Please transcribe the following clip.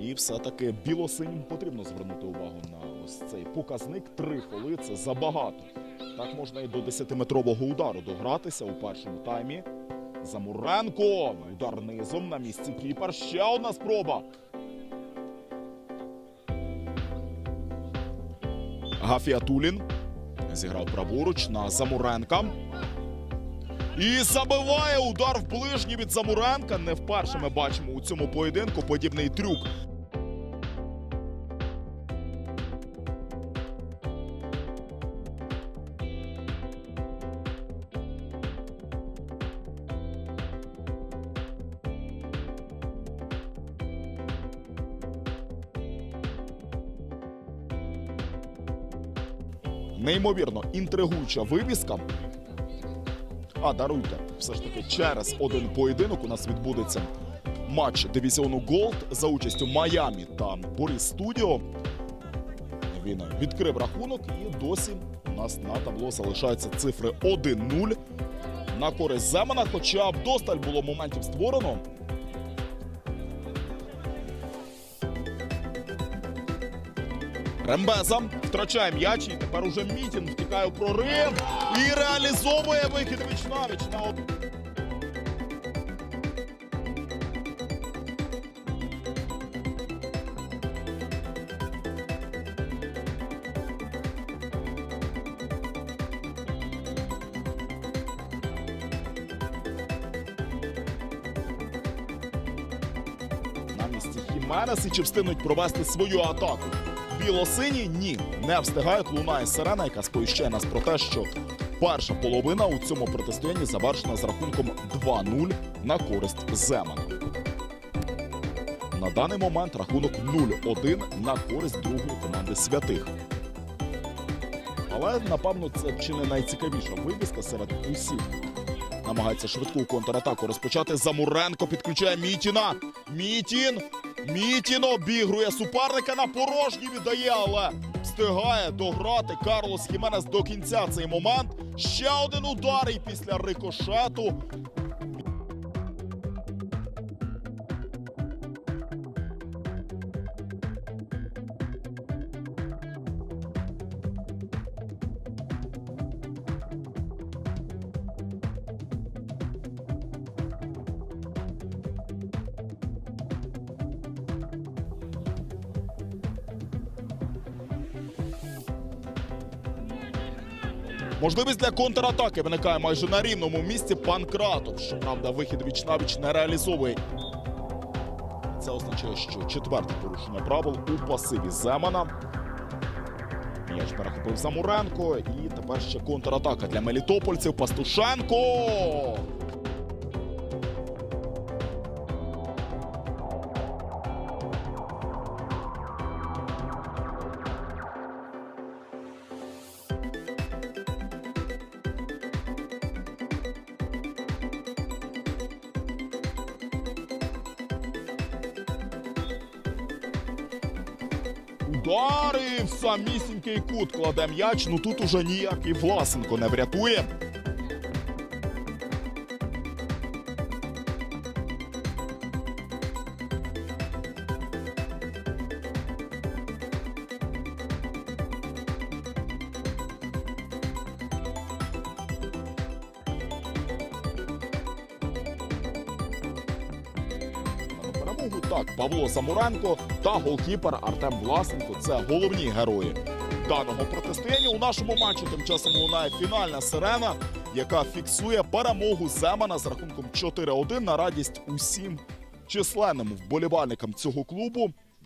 І все-таки білосинім потрібно звернути увагу на ось цей показник. Три холи це забагато. Так можна і до 10-метрового удару догратися у першому таймі. Замуренко. Удар низом на місці кіпер. Ще одна спроба. Гафіатулін зіграв праворуч на Замуренка. І забиває удар в ближній від Замуренка. Не вперше ми бачимо у цьому поєдинку подібний трюк. Неймовірно інтригуюча вивіска. А даруйте, все ж таки через один поєдинок у нас відбудеться матч дивізіону Голд за участю Майамі та Борис Студіо. Він відкрив рахунок і досі у нас на табло залишаються цифри 1-0 на користь Земана, хоча вдосталь було моментів створено. Рембеза втрачає м'яч і тепер уже Мітін втікає у прорив і реалізовує вихід Вічнавіч на на місці Хіменес і чи встигнуть провести свою атаку. Білосині ні, не встигають. Лунає сирена, яка сповіщає нас про те, що перша половина у цьому протистоянні завершена з рахунком 2-0 на користь Земана. На даний момент рахунок 0-1 на користь другої команди святих. Але напевно це чи не найцікавіша вивіска серед усіх. Намагається швидку контратаку розпочати. Замуренко підключає Мітіна. Мітін. Мітін обігрує суперника на порожній віддає, але встигає дограти Карлос Хіменес до кінця цей момент. Ще один удар і після рикошету. Можливість для контратаки виникає майже на рівному місці Панкратов. Щоправда, вихід віч-навіч не реалізовує. Це означає, що четверте порушення правил у пасиві Земана. М'яч перехопив Замуренко. І тепер ще контратака для мелітопольців. Пастушенко. Удари в самісінький кут кладе м'яч. Ну тут уже ніякий Власенко не врятує. На так Павло Самуренко та голкіпер Артем Власенко це головні герої даного протистояння. У нашому матчі тим часом лунає фінальна сирена, яка фіксує перемогу Земана з рахунком 4-1 на радість усім численним вболівальникам цього клубу.